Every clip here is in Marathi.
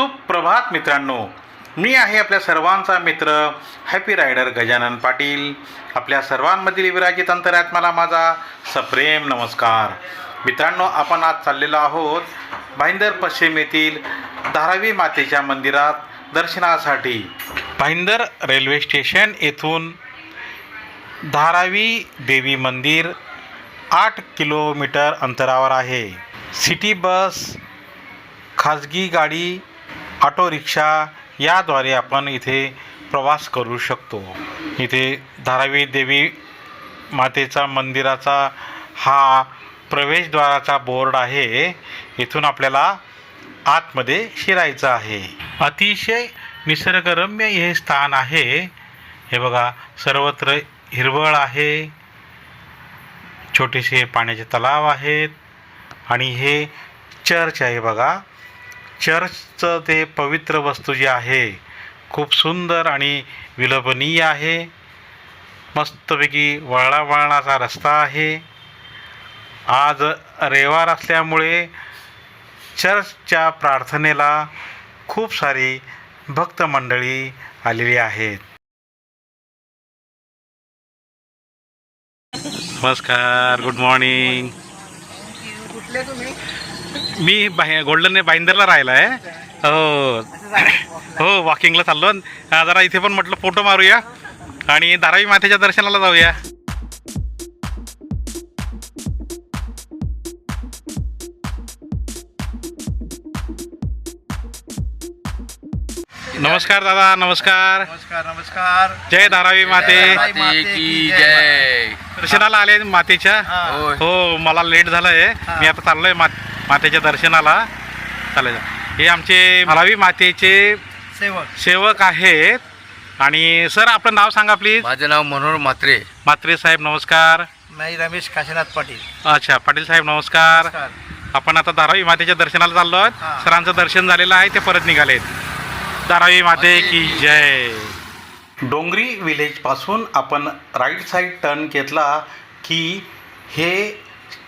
सुप्रभात मित्रांनो. मी आहे आपल्या सर्वांचा मित्र हॅपी रायडर गजानन पाटील. आपल्या सर्वांमधील विराजित अंतरात्माला माझा सप्रेम नमस्कार. मित्रांनो आपण आज चाललेलो आहोत भाईंदर पश्चिम येथील धारावी मातेच्या मंदिरात दर्शनासाठी. भाईंदर रेल्वे स्टेशन येथून धारावी देवी मंदिर आठ किलोमीटर अंतरावर आहे. सिटी बस खाजगी गाडी ऑटो रिक्षा याद्वारे आपण इथे प्रवास करू शकतो. इथे धारावी देवी मातेचा मंदिराचा हा प्रवेशद्वाराचा बोर्ड आहे. इथून आपल्याला आतमध्ये शिरायचं आहे. अतिशय निसर्गरम्य हे स्थान आहे. हे बघा सर्वत्र हिरवळ आहे. छोटेसे पाण्याचे तलाव आहेत. आणि हे चर्च आहे बघा. चर्चचं ते पवित्र वस्तू जी आहे खूप सुंदर आणि विलोभनीय आहे. मस्तपैकी वळणा वळणाचा रस्ता आहे. आज रविवार असल्यामुळे चर्चच्या प्रार्थनेला खूप सारी भक्त मंडळी आलेली आहेत. नमस्कार गुड मॉर्निंग कुठले तुम्ही? मी गोल्डन बाईंदरला राहिला आहे हो. हो वॉकिंगला चाललो. जरा इथे पण म्हटलं फोटो मारूया. आणि धारावी मातेच्या दर्शनाला जाऊया. नमस्कार दादा नमस्कार. नमस्कार नमस्कार. जय धारावी माते. दर्शनाला आले मातेच्या? हा. हो मला लेट झालंय. मी आता चाललोय मातेच्या दर्शनाला चालेल हे आमचे धारावी मातेचे सेवक. सेवक आहेत. आणि सर आपलं नाव सांगा प्लीज माझं नाव मनोहर म्हात्रे. म्हात्रे साहेब नमस्कार. मी रमेश काशीनाथ पाटील. अच्छा पाटील साहेब नमस्कार. आपण आता धारावी मातेच्या दर्शनाला चाललो आहोत. सरांचं दर्शन झालेलं आहे ते परत निघालेत. धारावी माते की जय. डोंगरी विलेजपासून आपण राईट साईड टर्न घेतला की हे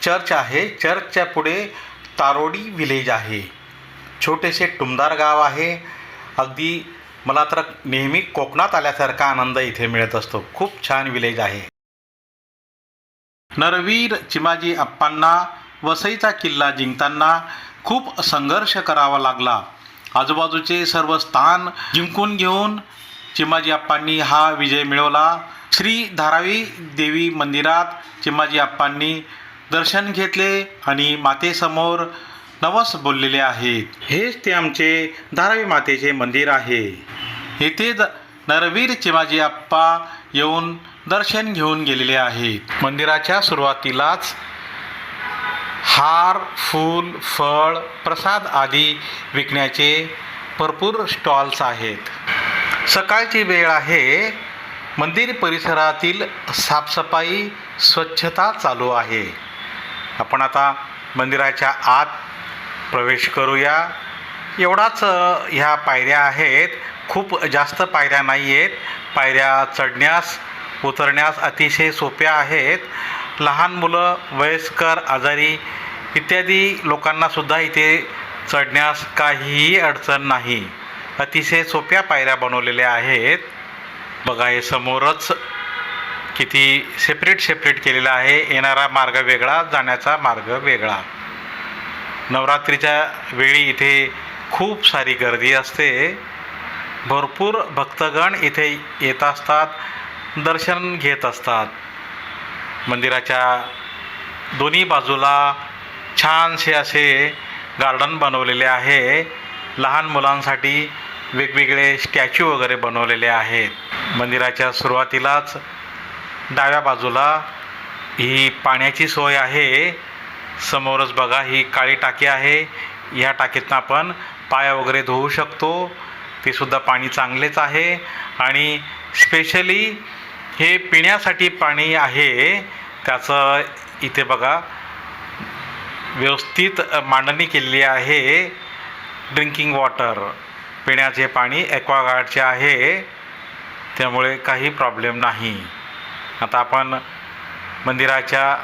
चर्च आहे. चर्चच्या पुढे तारोडी विलेज आहे. छोटेसे टुमदार गाव आहे. अगदी मला तर नेहमी कोकणात आल्यासारखा आनंद इथे मिळत असतो. खूप छान विलेज आहे. नरवीर चिमाजी अप्पांना वसईचा किल्ला जिंकताना खूप संघर्ष करावा लागला. आजूबाजूचे सर्व स्थान जिंकून घेऊन चिमाजी अप्पांनी हा विजय मिळवला. श्री धारावी देवी मंदिरात चिमाजी अप्पांनी दर्शन घेतले आणि मातेसमोर नवस बोललेले आहेत. हेच ते आमचे धारावी मातेचे मंदिर आहे. येथे द- नरवीर चिमाजी अप्पा येऊन दर्शन घेऊन गेलेले आहेत. मंदिराच्या सुरुवातीलाच हार फूल फळ प्रसाद आदी विकण्याचे भरपूर स्टॉल्स आहेत. सकाळची वेळ आहे. मंदिर परिसरातील साफसफाई स्वच्छता चालू आहे. आपण आता मंदिराच्या आत प्रवेश करूया. एवढाच ह्या पायऱ्या आहेत. खूप जास्त पायऱ्या नाही आहेत पायऱ्या चढण्यास उतरण्यास अतिशय सोप्या आहेत. लहान मुलं वयस्कर आजारी इत्यादी लोकांनासुद्धा इथे चढण्यास काहीही अडचण नाही. अतिशय सोप्या पायऱ्या बनवलेल्या आहेत. बघा हे समोरच किती सेपरेट सेपरेट केलेला आहे येणारा मार्ग वेगळा जाण्याचा मार्ग वेगळा. नवरात्रीच्या वेळी इथे खूप सारी गर्दी असते. भरपूर भक्तगण इथे येत असतात दर्शन घेत असतात. मंदिराच्या दोन्ही बाजूला छानसे असे गार्डन बनवलेले आहे. लहान मुलांसाठी वेगवेगळे स्टॅच्यू वगैरे बनवलेले आहेत. मंदिराच्या सुरुवातीलाच डाव्या बाजूला ही पाण्याची सोय आहे. समोरच बघा ही काळी टाकी आहे. या टाकीतनं आपण पाया वगैरे धुवू शकतो. ते सुद्धा पाणी चांगलेच आहे. आणि स्पेशली हे पिण्यासाठी पाणी आहे. त्याचं इथे बघा व्यवस्थित मांडणी केलेली आहे. ड्रिंकिंग वॉटर पिण्याचे पाणी ॲक्वागार्डचे आहे. त्यामुळे काही प्रॉब्लेम नाही. आता आपण मंदिराच्या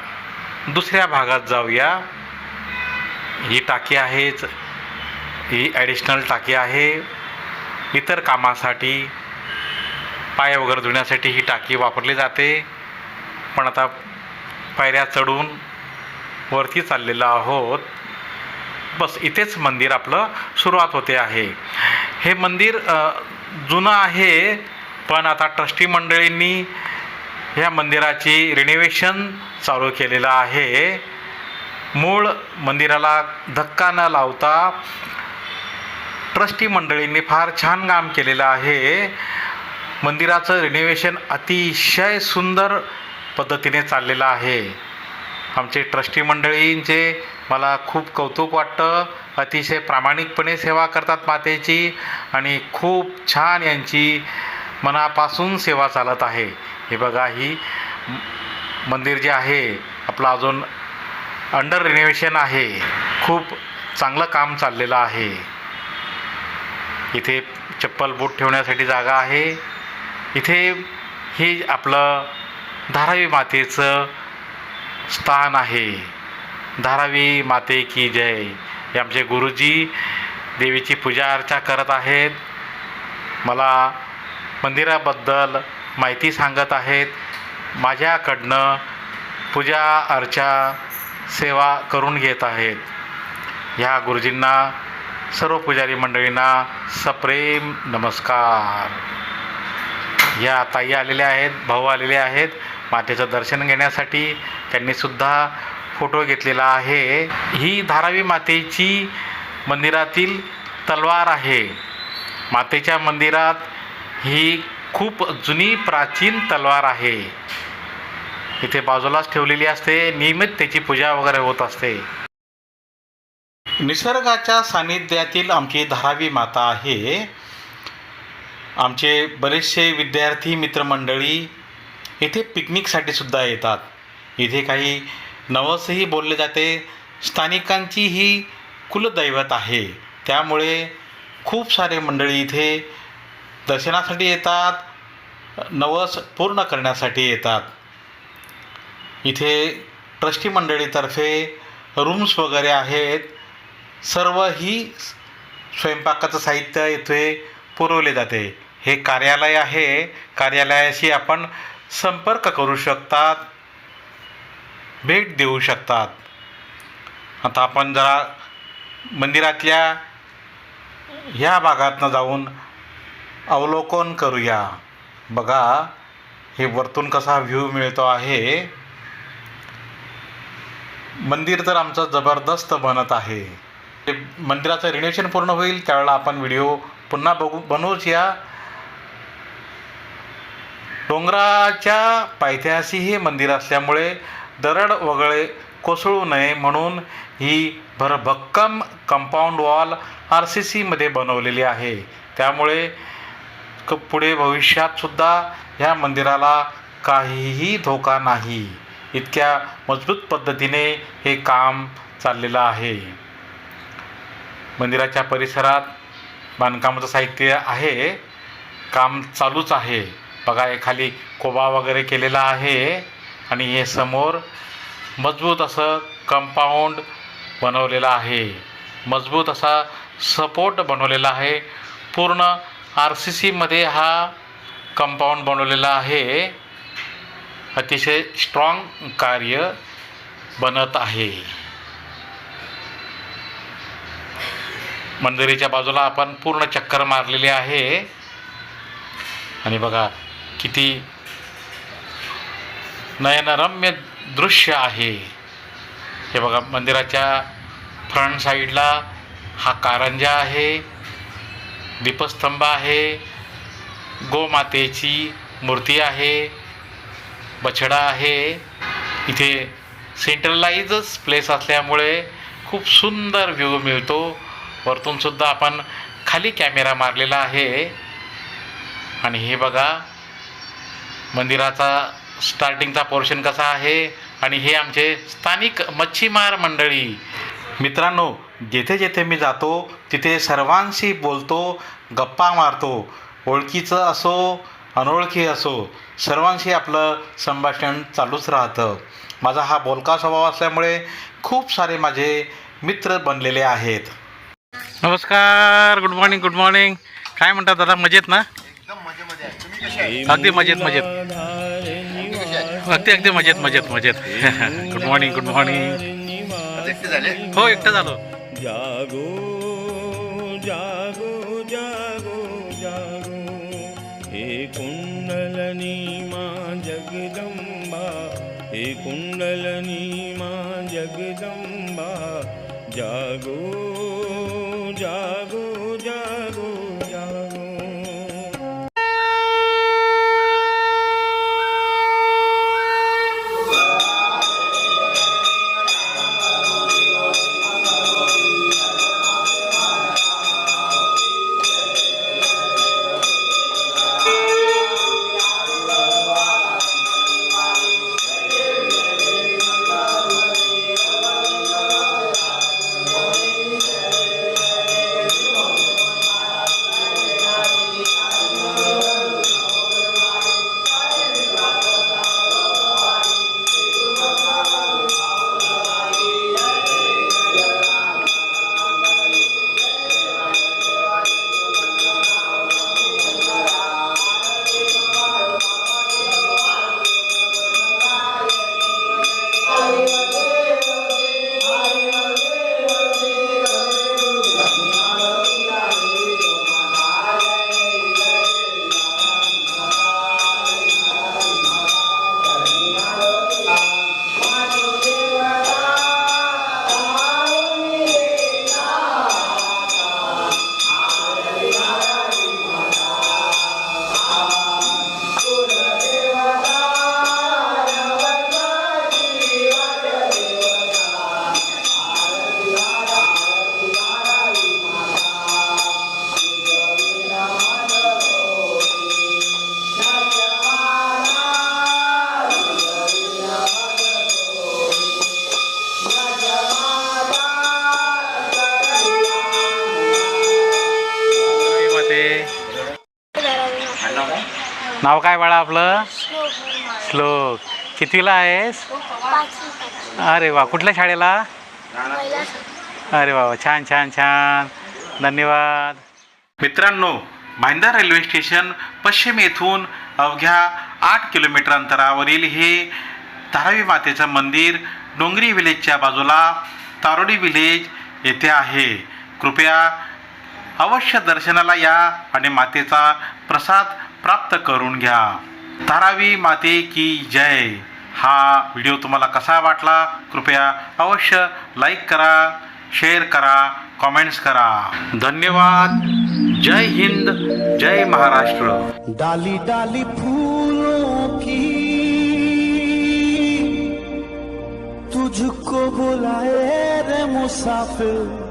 दुसऱ्या भागात जाऊया. ही टाकी आहेच ही ॲडिशनल टाकी आहे. इतर कामासाठी पाय वगैरे धुण्यासाठी ही टाकी वापरली जाते. पण आता पायऱ्या चढून वरती चाललेलो आहोत. बस इथेच मंदिर आपलं सुरुवात होते आहे. हे मंदिर जुनं आहे पण आता ट्रस्टी मंडळींनी ह्या मंदिराची रिनोव्हेशन चालू केलेलं आहे. मूळ मंदिराला धक्का न लावता ट्रस्टी मंडळींनी फार छान काम केलेलं आहे. मंदिराचं रिनोव्हेशन अतिशय सुंदर पद्धतीने चाललेलं आहे. आमचे ट्रस्टी मंडळींचे मला खूप कौतुक वाटतं. अतिशय प्रामाणिकपणे सेवा करतात मातेची आणि खूप छान यांची मनापासून सेवा चालत आहे. हे बघा ही मंदिर जे आहे आपलं अजून अंडर रिनोव्हेशन आहे. खूप चांगलं काम चाललेलं आहे. इथे चप्पल बूट ठेवण्यासाठी जागा आहे. इथे हे आपलं धारावी मातेचं स्थान आहे. धारावी माते की जय. हे आमचे गुरुजी देवीची पूजा अर्चा करत आहेत. मला मंदिराबद्दल माहिती सांगत आहेत. माझ्याकडनं पूजा अर्चा सेवा करून घेत आहेत. ह्या गुरुजींना सर्व पुजारी मंडळींना सप्रेम नमस्कार. या ताई आलेल्या आहेत भाऊ आलेले आहेत. मातेचं दर्शन घेण्यासाठी त्यांनीसुद्धा फोटो घेतलेला आहे. ही धारावी मातेची मंदिरातील तलवार आहे. मातेच्या मंदिरात ही खूप जुनी प्राचीन तलवार आहे. इथे बाजूलाच ठेवलेली असते नियमित त्याची पूजा वगैरे होत असते. निसर्गाच्या सानिध्यातील आमची धारावी माता आहे. आमचे बरेचसे विद्यार्थी मित्रमंडळी इथे पिकनिकसाठी सुद्धा येतात. इथे काही नवसही बोलले जाते. स्थानिकांची ही कुलदैवत आहे. त्यामुळे खूप सारे मंडळी इथे दर्शनासाठी येतात नवस पूर्ण करण्यासाठी येतात. इथे ट्रस्टी मंडळीतर्फे रूम्स वगैरे आहेत. सर्व ही स्वयंपाकाचं साहित्य इथे पुरवले जाते. हे कार्यालय आहे. कार्यालयाशी आपण संपर्क करू शकतात. भेट देऊ शकतात. आता आपण जरा मंदिरातल्या ह्या भागातनं जाऊन अवलोकन करूया. बघा हे वरतून कसा व्ह्यू मिळतो आहे? मंदिर तर आमचं जबरदस्त बनत आहे. ते मंदिराचं रिनेशन पूर्ण होईल त्यावेळेला आपण व्हिडिओ पुन्हा बघू बनवूच या डोंगराच्या पायथ्याशी हे मंदिर असल्यामुळे दरड वगळे कोसळू नये म्हणून ही भरभक्कम कंपाऊंड वॉल आर सी सीमध्ये बनवलेली आहे. त्यामुळे क पुढे भविष्यातसुद्धा ह्या मंदिराला काहीही धोका नाही. इतक्या मजबूत पद्धतीने हे काम चाललेलं आहे. मंदिराच्या परिसरात बांधकामाचं साहित्य आहे. काम चालूच आहे. बघा हे खाली कोबा वगैरे केलेला आहे आणि हे समोर मजबूत असं कंपाऊंड बनवलेलं आहे. मजबूत असा सपोर्ट बनवलेला आहे. पूर्ण आर सी सीमध्ये हा कंपाऊंड बनवलेला आहे. अतिशय स्ट्रॉंग कार्य बनत आहे. मंदिराच्या बाजूला आपण पूर्ण चक्कर मारलेली आहे. आणि बघा किती नयनरम्य दृश्य आहे. हे बघा मंदिराच्या फ्रंट साईडला हा कारंजा आहे. दीपस्तंभ आहे गोमातेची मूर्ती आहे बछडा आहे. इथे सेंट्रलाइजच प्लेस असल्यामुळे खूप सुंदर व्ह्यू मिळतो. वरतूनसुद्धा आपण खाली कॅमेरा मारलेला आहे. आणि हे बघा मंदिराचा स्टार्टिंगचा पोर्शन कसा आहे? आणि हे आमचे स्थानिक मच्छीमार मंडळी. मित्रांनो जेथे जेथे मी जातो तिथे सर्वांशी बोलतो गप्पा मारतो ओळखीचं असो अनोळखी असो सर्वांशी आपलं संभाषण चालूच राहतं. माझा हा बोलका स्वभाव असल्यामुळे खूप सारे माझे मित्र बनलेले आहेत. नमस्कार गुड मॉर्निंग गुड मॉर्निंग काय म्हणतात दादा मजेत ना? अगदी मजेत मजेत. अगदी अगदी मजेत मजेत. मजेत गुड मॉर्निंग गुड मॉर्निंग हो एकटं झालो. जागो जागो जागो जागो। हे कुंडलनी मां जगदंबा हे कुंडलनी मां जगदंबा। जागो जागो नाव काय बाळा आपलं? श्लोक कितवीला आहेस? अरे वा कुठल्या शाळेला? अरे वा छान छान छान. धन्यवाद. मित्रांनो भाईंदर रेल्वे स्टेशन पश्चिम येथून अवघ्या आठ किलोमीटर अंतरावरील हे धारावी मातेचं मंदिर डोंगरी विलेजच्या बाजूला तारोडी विलेज येथे आहे. कृपया अवश्य दर्शनाला या आणि मातेचा प्रसाद प्राप्त करून घ्या. धारावी माते की जय. हा व्हिडिओ तुम्हाला कसा वाटला? कृपया अवश्य लाईक करा शेअर करा कॉमेंट्स करा. धन्यवाद. जय हिंद जय महाराष्ट्र. डाली डाली फूलों की तुझको बुलाए रे मुसाफिर।